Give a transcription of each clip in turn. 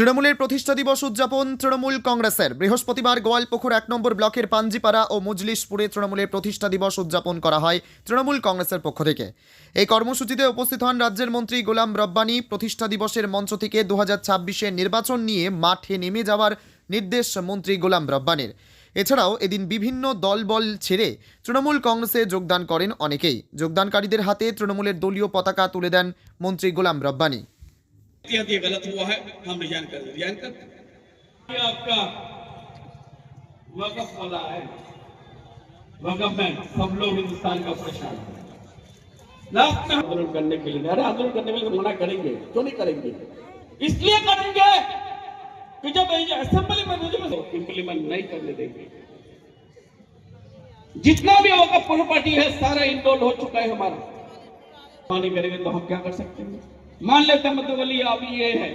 তৃণমূলের প্রতিষ্ঠা দিবস উদযাপন তৃণমূল কংগ্রেসের। বৃহস্পতিবার গোয়ালপুকুর এক নম্বর ব্লকের পাঞ্জিপাড়া ও মজলিশপুরে তৃণমূলের প্রতিষ্ঠা দিবস উদযাপন করা হয় তৃণমূল কংগ্রেসের পক্ষ থেকে। এই কর্মসূচিতে উপস্থিত হন রাজ্যের মন্ত্রী গোলাম রব্বানী। প্রতিষ্ঠা দিবসের মঞ্চ থেকে দু হাজার নির্বাচন নিয়ে মাঠে নেমে যাওয়ার নির্দেশ মন্ত্রী গোলাম রব্বানির। এছাড়াও এদিন বিভিন্ন দলবল ছেড়ে তৃণমূল কংগ্রেসে যোগদান করেন অনেকেই। যোগদানকারীদের হাতে তৃণমূলের দলীয় পতাকা তুলে দেন মন্ত্রী গোলাম রব্বানী। यदि गलत हुआ है, हम रिजाइन कर रिजाइन कर आपका वकफ वाला है। वकफ में सब लोग हिंदुस्तान का परेशान है। आंदोलन करने के लिए, अरे आंदोलन करने के लिए मना करेंगे, क्यों नहीं करेंगे? इसलिए करेंगे कि जब असेंबली में इम्प्लीमेंट नहीं करने देंगे। जितना भी वकफ प्रॉपर्टी है, सारा इंडोल हो चुका है हमारा। मानी करेंगे तो हम क्या कर सकते हैं? मान लेते हैं मतलब बोलिए अभी ये है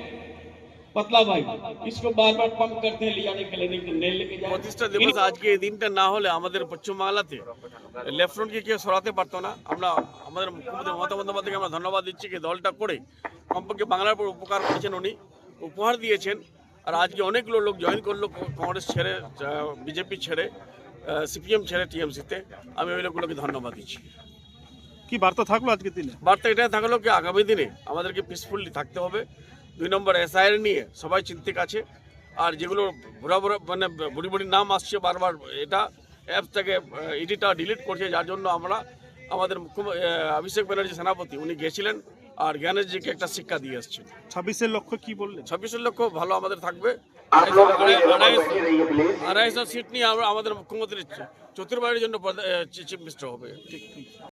पतला भाई इसको बार बार पंप करते हैं ले जाने के लिए नहीं नहीं लेके जाए প্রতিষ্ঠা দিবস আজকে এই দিনটা না হলে আমাদের পশ্চিমবাংলাতে লেফট ফ্রন্টকে কেউ সরাতে পারতো না আমরা আমাদের মুখ্যমন্ত্রী মমতা বন্দ্যোপাধ্যায়কে আমরা ধন্যবাদ দিচ্ছি যে দলটা করে কমপক্ষে বাংলার উপর উপকার করেছেন উনি উপহার দিয়েছেন আর আজকে অনেকগুলো লোক জয়েন করলো কংগ্রেস ছেড়ে বিজেপি ছেড়ে সিপিএম ছেড়ে টিএমসিতে আমি ওই লোকগুলোকে ধন্যবাদ দিচ্ছি কি বার্তা থাকল আজকের দিনে? বার্তা এটাই থাকল কি আগামী দিনে আমাদেরকে পিসফুললি থাকতে হবে। দুই নম্বর এসআইআর নিয়ে সবাই চিন্তিত আছে। আর যেগুলো বুড়া বুড়া মানে বুড়ি বুড়ি নাম আসছে বারবার এটা অ্যাপ থেকে ইডিটা ডিলিট করছে যার জন্য আমরা আমাদের মুখ্য অভিষেক ব্যানার্জি সেনাপতি উনি গেছিলেন আর জ্ঞানেশজিকে একটা শিক্ষা দিয়ে আসছেন ছাব্বিশের লক্ষ্য কি বললেন? ছাব্বিশের লক্ষ্য ভালো আমাদের থাকবে। আড়াইশো সিট নিয়ে আমাদের মুখ্যমন্ত্রী চতুর্বারের জন্য চিফ মিনিস্টার হবে। ঠিক।